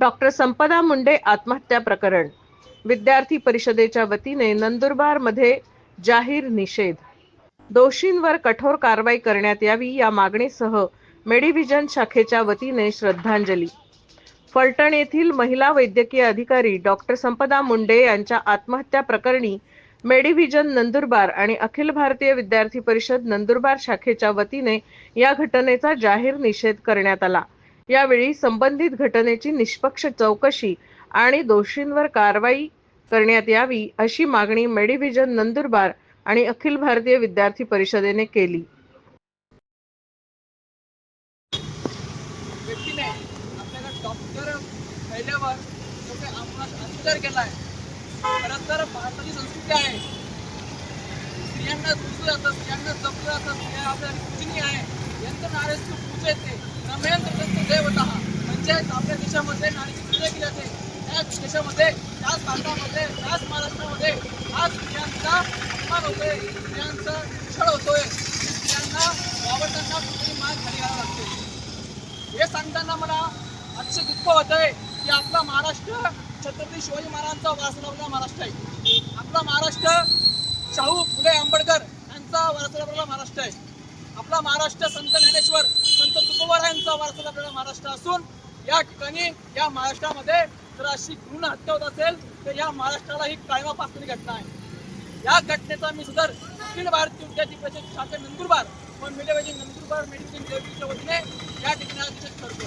Doctor संपदा मुंडे आत्महत्या प्रकरण. विद्यार्थी परिषदेच्या वतीने नंदुरबारमध्ये जाहीर निषेध. दोषींवर कठोर कारवाई करण्यात यावी या मागणीसह मेडिव्हिजन शाखेच्या वतीने श्रद्धांजली. फलटण येथील महिला वैद्यकीय अधिकारी डॉक्टर संपदा मुंडे यांच्या आत्महत्या प्रकरणी मेडिव्हिजन नंदुरबार आणि अखिल भारतीय विद्यार्थी परिषद नंदुरबार शाखेच्या वतीने या घटनेचा जाहीर निषेध करण्यात आला. यावेळी संबंधित घटनेची निष्पक्ष चौकशी आणि दोषींवर कारवाई करण्यात यावी अशी मागणी मेडिव्हिजन नंदुरबार आणि अखिल भारतीय विद्यार्थी परिषदेने केली. तर भारताची संस्कृती आहे स्त्रियांना दुसरं जातं स्त्रियांना जपलं जातं स्त्रिया आपल्या पूजनीय आहे? यंत्र तंत्र देवता. म्हणजेच आपल्या देशामध्ये नारीची पूजा केली जाते त्याच देशामध्ये त्याच भारतामध्ये त्याच महाराष्ट्रामध्ये आज स्त्रियांचा अपमान होतोय स्त्रियांचा छळ होतोय. स्त्रियांना वावरताना कुठेही मान खाली घालावं लागते. हे सांगताना मला अतिशय दुःख होत आहे की आपला महाराष्ट्र छत्रपती शिवाजी महाराजांचा वारसा लाभलेला महाराष्ट्र आहे. आपला महाराष्ट्र शाहू फुले आंबेडकर यांचा वारसा लाभलेला महाराष्ट्र आहे. आपला महाराष्ट्र संत ज्ञानेश्वर संत तुकोबारायांचा वारसा आपल्याला महाराष्ट्र असून या ठिकाणी या महाराष्ट्रामध्ये जर अशी भ्रूण हत्या होत असेल तर या महाराष्ट्राला ही कायमा घटना आहे. या घटनेचा मी सुधार अखिल भारतीय विद्यार्थी परिषद शाखा नंदुरबार पण मिळेवाजी नंदुरबार मेडिसिन देवकीच्या वतीने या ठिकाणी करतो.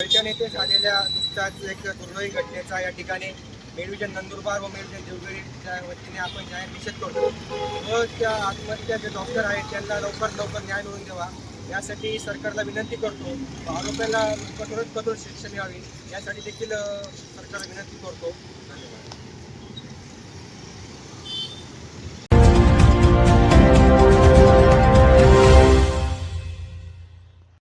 फलटण झालेल्या नुकताच एक दुर्दैवी घटनेचा या ठिकाणी मेडविजन नंदुरबार व मेडविजन देवगिरीच्या वतीने आपण जाहीर निषेध करतो. व त्या आत्महत्या जे डॉक्टर आहेत त्यांना लवकर लवकर न्याय मिळवून द्यावा. यासाठी सरकारला विनंती करतो. व आरोपीला कठोरात कठोर शिक्षा मिळावी. यासाठी देखील सरकारला विनंती करतो. धन्यवाद.